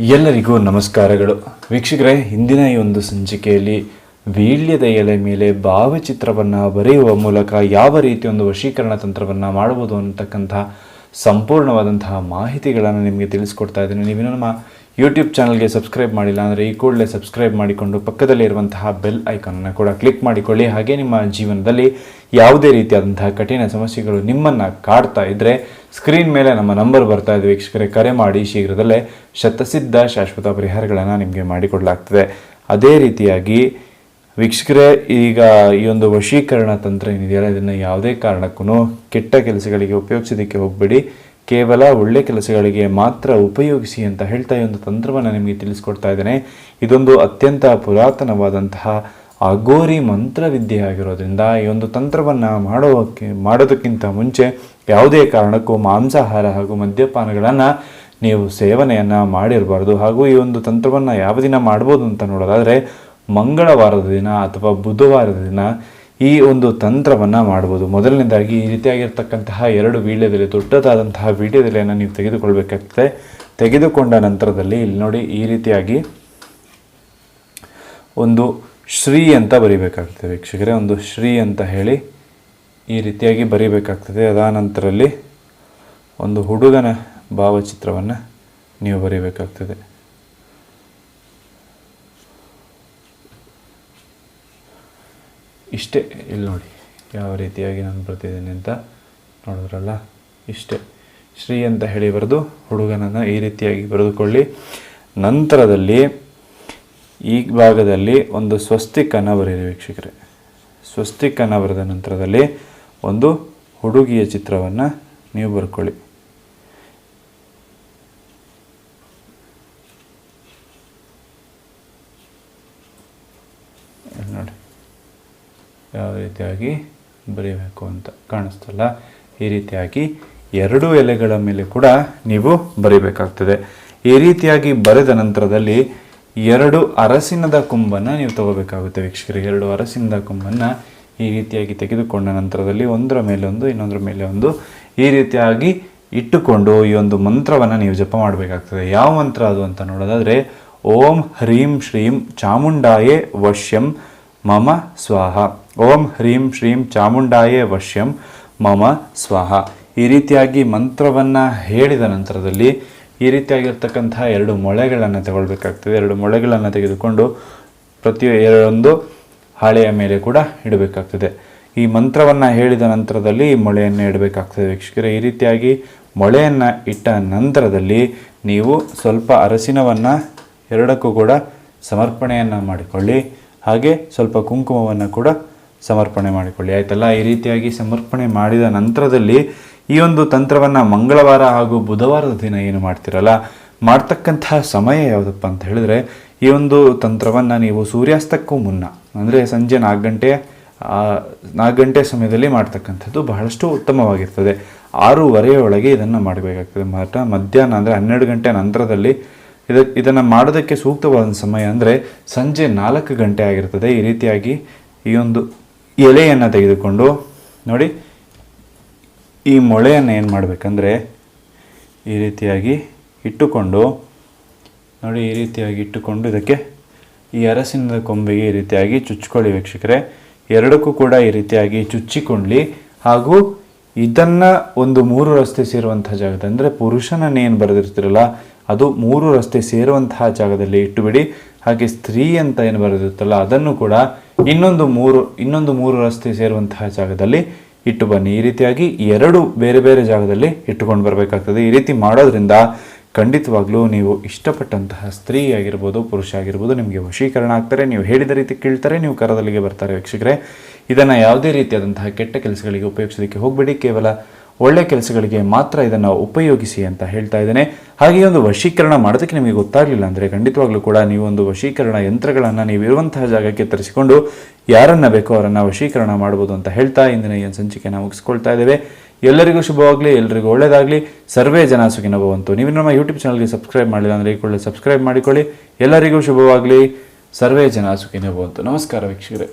ಎಲ್ಲರಿಗೂ ನಮಸ್ಕಾರಗಳು. ವೀಕ್ಷಕರೇ ಹಿಂದಿನ ಈ ಒಂದು ಸಂಚಿಕೆಯಲ್ಲಿ ವೀಳ್ಯದ ಎಲೆ ಮೇಲೆ ಭಾವಚಿತ್ರವನ್ನು ಬರೆಯುವ ಮೂಲಕ ಯಾವ ರೀತಿ ಒಂದು ವಶೀಕರಣ ತಂತ್ರವನ್ನು ಮಾಡಬಹುದು ಅನ್ನತಕ್ಕಂತಹ ಸಂಪೂರ್ಣವಾದಂತಹ ಮಾಹಿತಿಗಳನ್ನು ನಿಮಗೆ ತಿಳಿಸ್ಕೊಡ್ತಾ ಇದ್ದೀನಿ. ನೀವಿನ್ನೂ ನಮ್ಮ ಯೂಟ್ಯೂಬ್ ಚಾನಲ್ಗೆ ಸಬ್ಸ್ಕ್ರೈಬ್ ಮಾಡಿಲ್ಲ ಅಂದರೆ ಈ ಕೂಡಲೇ ಸಬ್ಸ್ಕ್ರೈಬ್ ಮಾಡಿಕೊಂಡು ಪಕ್ಕದಲ್ಲಿ ಇರುವಂತಹ ಬೆಲ್ ಐಕಾನನ್ನು ಕೂಡ ಕ್ಲಿಕ್ ಮಾಡಿಕೊಳ್ಳಿ. ಹಾಗೆ ನಿಮ್ಮ ಜೀವನದಲ್ಲಿ ಯಾವುದೇ ರೀತಿಯಾದಂತಹ ಕಠಿಣ ಸಮಸ್ಯೆಗಳು ನಿಮ್ಮನ್ನು ಕಾಡ್ತಾ ಇದ್ದರೆ ಸ್ಕ್ರೀನ್ ಮೇಲೆ ನಮ್ಮ ನಂಬರ್ ಬರ್ತಾ ಇದೆ. ವೀಕ್ಷಕರೇ, ಕರೆ ಮಾಡಿ. ಶೀಘ್ರದಲ್ಲೇ ಶತಸಿದ್ಧ ಶಾಶ್ವತ ಪರಿಹಾರಗಳನ್ನು ನಿಮಗೆ ಮಾಡಿಕೊಡಲಾಗ್ತದೆ. ಅದೇ ರೀತಿಯಾಗಿ ವೀಕ್ಷಕರೇ, ಈಗ ಈ ಒಂದು ವಶೀಕರಣ ತಂತ್ರ ಏನಿದೆಯಲ್ಲ, ಇದನ್ನು ಯಾವುದೇ ಕಾರಣಕ್ಕೂ ಕೆಟ್ಟ ಕೆಲಸಗಳಿಗೆ ಉಪಯೋಗಿಸೋದಕ್ಕೆ ಹೋಗಬೇಡಿ. ಕೇವಲ ಒಳ್ಳೆ ಕೆಲಸಗಳಿಗೆ ಮಾತ್ರ ಉಪಯೋಗಿಸಿ ಅಂತ ಹೇಳ್ತಾ ಈ ಒಂದು ತಂತ್ರವನ್ನು ನಿಮಗೆ ತಿಳಿಸ್ಕೊಡ್ತಾ ಇದ್ದೇನೆ. ಇದೊಂದು ಅತ್ಯಂತ ಪುರಾತನವಾದಂತಹ ಅಗೋರಿ ಮಂತ್ರವಿದ್ಯೆ ಆಗಿರೋದ್ರಿಂದ ಈ ಒಂದು ತಂತ್ರವನ್ನು ಮಾಡೋಕ್ಕೆ ಮಾಡೋದಕ್ಕಿಂತ ಮುಂಚೆ ಯಾವುದೇ ಕಾರಣಕ್ಕೂ ಮಾಂಸಾಹಾರ ಹಾಗೂ ಮದ್ಯಪಾನಗಳನ್ನು ನೀವು ಸೇವನೆಯನ್ನು ಮಾಡಿರಬಾರ್ದು. ಹಾಗೂ ಈ ಒಂದು ತಂತ್ರವನ್ನು ಯಾವ ದಿನ ಮಾಡ್ಬೋದು ಅಂತ ನೋಡೋದಾದರೆ, ಮಂಗಳವಾರದ ದಿನ ಅಥವಾ ಬುಧವಾರದ ದಿನ ಈ ಒಂದು ತಂತ್ರವನ್ನು ಮಾಡ್ಬೋದು. ಮೊದಲನೇದಾಗಿ ಈ ರೀತಿಯಾಗಿರ್ತಕ್ಕಂತಹ ಎರಡು ವೀಳ್ಯದೆಲೆ ದೊಡ್ಡದಾದಂತಹ ವೀಳ್ಯದೆಲೆಯನ್ನು ನೀವು ತೆಗೆದುಕೊಳ್ಬೇಕಾಗ್ತದೆ. ತೆಗೆದುಕೊಂಡ ನಂತರದಲ್ಲಿ ಇಲ್ಲಿ ನೋಡಿ ಈ ರೀತಿಯಾಗಿ ಒಂದು ಶ್ರೀ ಅಂತ ಬರಿಬೇಕಾಗ್ತದೆ ವೀಕ್ಷಕರೇ. ಒಂದು ಶ್ರೀ ಅಂತ ಹೇಳಿ ಈ ರೀತಿಯಾಗಿ ಬರಿಬೇಕಾಗ್ತದೆ. ಅದಾನಂತರಲ್ಲಿ ಒಂದು ಹುಡುಗನ ಭಾವಚಿತ್ರವನ್ನು ನೀವು ಬರಿಬೇಕಾಗ್ತದೆ. ಇಷ್ಟೇ, ಇಲ್ಲಿ ನೋಡಿ, ಯಾವ ರೀತಿಯಾಗಿ ನಾನು ಬರ್ತಿದ್ದೀನಿ ಅಂತ ನೋಡಿದ್ರಲ್ಲ? ಇಷ್ಟೇ. ಶ್ರೀ ಅಂತ ಹೇಳಿ ಬರೆದು, ಹುಡುಗನನ್ನು ಈ ರೀತಿಯಾಗಿ ಬರೆದುಕೊಳ್ಳಿ. ನಂತರದಲ್ಲಿ, ಈ ಭಾಗದಲ್ಲಿ ಒಂದು ಸ್ವಸ್ತಿಕನ್ನು ಬರೀರಿ ವೀಕ್ಷಕರೇ. ಸ್ವಸ್ತಿಕನ್ನು ಬರೆದ ನಂತರದಲ್ಲಿ ಒಂದು ಹುಡುಗಿಯ ಚಿತ್ರವನ್ನು ನೀವು ಬರ್ಕೊಳ್ಳಿ ಇಲ್ಲಿ ನೋಡಿ ಯಾವ ರೀತಿಯಾಗಿ ಬರೀಬೇಕು ಅಂತ ಕಾಣಿಸ್ತಲ್ಲ. ಈ ರೀತಿಯಾಗಿ ಎರಡು ಎಲೆಗಳ ಮೇಲೆ ಕೂಡ ನೀವು ಬರಿಬೇಕಾಗ್ತದೆ. ಈ ರೀತಿಯಾಗಿ ಬರೆದ ನಂತರದಲ್ಲಿ ಎರಡು ಅರಸಿನದ ಕೊಂಬನ್ನು ನೀವು ತಗೋಬೇಕಾಗುತ್ತೆ ವೀಕ್ಷಕರಿಗೆ ಎರಡು ಅರಸಿನದ ಕೊಂಬನ್ನು ಈ ರೀತಿಯಾಗಿ ತೆಗೆದುಕೊಂಡ ನಂತರದಲ್ಲಿ ಒಂದರ ಮೇಲೆ ಒಂದು, ಇನ್ನೊಂದರ ಮೇಲೆ ಒಂದು ಈ ರೀತಿಯಾಗಿ ಇಟ್ಟುಕೊಂಡು ಈ ಒಂದು ಮಂತ್ರವನ್ನು ನೀವು ಜಪ ಮಾಡಬೇಕಾಗ್ತದೆ. ಯಾವ ಮಂತ್ರ ಅದು ಅಂತ ನೋಡೋದಾದರೆ, ಓಂ ಹ್ರೀಂ ಶ್ರೀಂ ಚಾಮುಂಡಾಯೇ ವಶ್ಯಂ ಮಮ ಸ್ವಾಹ. ಓಂ ಹ್ರೀಂ ಶ್ರೀಂ ಚಾಮುಂಡಾಯೇ ವಶ್ಯಂ ಮಮ ಸ್ವಾಹ. ಈ ರೀತಿಯಾಗಿ ಮಂತ್ರವನ್ನು ಹೇಳಿದ ನಂತರದಲ್ಲಿ ಈ ರೀತಿಯಾಗಿರ್ತಕ್ಕಂತಹ ಎರಡು ಮೊಳೆಗಳನ್ನು ತಗೊಳ್ಬೇಕಾಗ್ತದೆ. ಎರಡು ಮೊಳೆಗಳನ್ನು ತೆಗೆದುಕೊಂಡು ಪ್ರತಿ ಎರಡೊಂದು ಹಾಳೆಯ ಮೇಲೆ ಕೂಡ ಇಡಬೇಕಾಗ್ತದೆ. ಈ ಮಂತ್ರವನ್ನು ಹೇಳಿದ ನಂತರದಲ್ಲಿ ಈ ಮೊಳೆಯನ್ನು ಇಡಬೇಕಾಗ್ತದೆ ವೀಕ್ಷಕರೇ. ಈ ರೀತಿಯಾಗಿ ಮೊಳೆಯನ್ನು ಇಟ್ಟ ನಂತರದಲ್ಲಿ ನೀವು ಸ್ವಲ್ಪ ಅರಸಿನವನ್ನು ಎರಡಕ್ಕೂ ಕೂಡ ಸಮರ್ಪಣೆಯನ್ನು ಮಾಡಿಕೊಳ್ಳಿ. ಹಾಗೆ ಸ್ವಲ್ಪ ಕುಂಕುಮವನ್ನು ಕೂಡ ಸಮರ್ಪಣೆ ಮಾಡಿಕೊಳ್ಳಿ. ಆಯ್ತಲ್ಲ? ಈ ರೀತಿಯಾಗಿ ಸಮರ್ಪಣೆ ಮಾಡಿದ ನಂತರದಲ್ಲಿ ಈ ಒಂದು ತಂತ್ರವನ್ನು ಮಂಗಳವಾರ ಹಾಗೂ ಬುಧವಾರದ ದಿನ ಏನು ಮಾಡ್ತಿರಲ್ಲ? ಮಾಡ್ತಕ್ಕಂತಹ ಸಮಯ ಯಾವುದಪ್ಪ ಅಂತ ಹೇಳಿದ್ರೆ, ಈ ಒಂದು ತಂತ್ರವನ್ನು ನೀವು ಸೂರ್ಯಾಸ್ತಕ್ಕೂ ಮುನ್ನ, ಅಂದರೆ ಸಂಜೆ ನಾಲ್ಕು ಗಂಟೆ ನಾಲ್ಕು ಗಂಟೆ ಸಮಯದಲ್ಲಿ ಮಾಡ್ತಕ್ಕಂಥದ್ದು ಬಹಳಷ್ಟು ಉತ್ತಮವಾಗಿರ್ತದೆ. ಆರೂವರೆಯ ಒಳಗೆ ಇದನ್ನು ಮಾಡಬೇಕಾಗ್ತದೆ. ಮಾತ್ರ ಮಧ್ಯಾಹ್ನ, ಅಂದರೆ ಹನ್ನೆರಡು ಗಂಟೆ ನಂತರದಲ್ಲಿ ಇದ, ಇದನ್ನು ಮಾಡೋದಕ್ಕೆ ಸೂಕ್ತವಾದ ಸಮಯ ಅಂದರೆ ಸಂಜೆ ನಾಲ್ಕು ಗಂಟೆ ಆಗಿರ್ತದೆ. ಈ ರೀತಿಯಾಗಿ ಈ ಒಂದು ಎಲೆಯನ್ನು ತೆಗೆದುಕೊಂಡು ನೋಡಿ, ಈ ಮೊಳೆಯನ್ನು ಏನು ಮಾಡಬೇಕಂದ್ರೆ ಈ ರೀತಿಯಾಗಿ ಇಟ್ಟುಕೊಂಡು, ನೋಡಿ ಈ ರೀತಿಯಾಗಿ ಇಟ್ಟುಕೊಂಡು ಇದಕ್ಕೆ ಈ ಅರಸಿನದ ಕೊಂಬೆಗೆ ಈ ರೀತಿಯಾಗಿ ಚುಚ್ಕೊಳ್ಳಿ ವೀಕ್ಷಕರೇ. ಎರಡಕ್ಕೂ ಕೂಡ ಈ ರೀತಿಯಾಗಿ ಚುಚ್ಚಿಕೊಳ್ಳಿ. ಹಾಗೂ ಇದನ್ನು ಒಂದು ಮೂರು ರಸ್ತೆ ಸೇರುವಂತಹ ಜಾಗದ ಅಂದರೆ ಪುರುಷನನ್ನೇನು ಬರೆದಿರ್ತಿರಲ್ಲ, ಅದು ಮೂರು ರಸ್ತೆ ಸೇರುವಂತಹ ಜಾಗದಲ್ಲಿ ಇಟ್ಟುಬಿಡಿ. ಹಾಗೆ ಸ್ತ್ರೀ ಅಂತ ಏನು ಬರೆದಿರುತ್ತಲ್ಲ, ಅದನ್ನು ಕೂಡ ಇನ್ನೊಂದು ಮೂರು ಇನ್ನೊಂದು ಮೂರು ರಸ್ತೆ ಸೇರುವಂತಹ ಜಾಗದಲ್ಲಿ ಇಟ್ಟು ಬನ್ನಿ. ಈ ರೀತಿಯಾಗಿ ಎರಡು ಬೇರೆ ಬೇರೆ ಜಾಗದಲ್ಲಿ ಇಟ್ಟುಕೊಂಡು ಬರಬೇಕಾಗ್ತದೆ. ಈ ರೀತಿ ಮಾಡೋದ್ರಿಂದ ಖಂಡಿತವಾಗ್ಲೂ ನೀವು ಇಷ್ಟಪಟ್ಟಂತಹ ಸ್ತ್ರೀ ಆಗಿರ್ಬೋದು, ಪುರುಷ ಆಗಿರ್ಬೋದು, ನಿಮಗೆ ವಶೀಕರಣ ಆಗ್ತಾರೆ. ನೀವು ಹೇಳಿದ ರೀತಿ ಕೇಳ್ತಾರೆ, ನೀವು ಕರದಲ್ಲಿಗೆ ಬರ್ತಾರೆ ವೀಕ್ಷಕರೇ. ಇದನ್ನು ಯಾವುದೇ ರೀತಿಯಾದಂತಹ ಕೆಟ್ಟ ಕೆಲಸಗಳಿಗೆ ಉಪಯೋಗಿಸೋದಕ್ಕೆ ಹೋಗಬೇಡಿ. ಕೇವಲ ಒಳ್ಳೆ ಕೆಲಸಗಳಿಗೆ ಮಾತ್ರ ಇದನ್ನು ಉಪಯೋಗಿಸಿ ಅಂತ ಹೇಳ್ತಾ ಇದ್ದೇನೆ. ಹಾಗೆ ಒಂದು ವಶೀಕರಣ ಮಾಡೋದಕ್ಕೆ ನಿಮಗೆ ಗೊತ್ತಾಗಲಿಲ್ಲ ಅಂದರೆ ಖಂಡಿತವಾಗ್ಲೂ ಕೂಡ ನೀವು ಒಂದು ವಶೀಕರಣ ಯಂತ್ರಗಳನ್ನು ನೀವು ಇರುವಂತಹ ಜಾಗಕ್ಕೆ ತರಿಸಿಕೊಂಡು ಯಾರನ್ನ ಬೇಕೋ ಅವರನ್ನು ವಶೀಕರಣ ಮಾಡ್ಬೋದು ಅಂತ ಹೇಳ್ತಾ ಇಂದಿನ ಈ ಒಂದು ಸಂಚಿಕೆನ ಮುಗಿಸ್ಕೊಳ್ತಾ ಇದ್ದೇವೆ. ಎಲ್ಲರಿಗೂ ಶುಭವಾಗಲಿ ಎಲ್ಲರಿಗೂ ಒಳ್ಳೆಯದಾಗಲಿ ಸರ್ವೇ ಜನ ಸುಖಿನ ನೀವು ನಮ್ಮ ಯೂಟ್ಯೂಬ್ ಚಾನಲ್ಗೆ ಸಬ್ಸ್ಕ್ರೈಬ್ ಮಾಡಿಲ್ಲ ಅಂದರೆ ಈ ಕೂಡಲೇ ಸಬ್ಸ್ಕ್ರೈಬ್ ಮಾಡಿಕೊಳ್ಳಿ. ಎಲ್ಲರಿಗೂ ಶುಭವಾಗಲಿ. ಸರ್ವೇ ಜನ ಸುಖಿನ ನಮಸ್ಕಾರ ವೀಕ್ಷಕರೇ.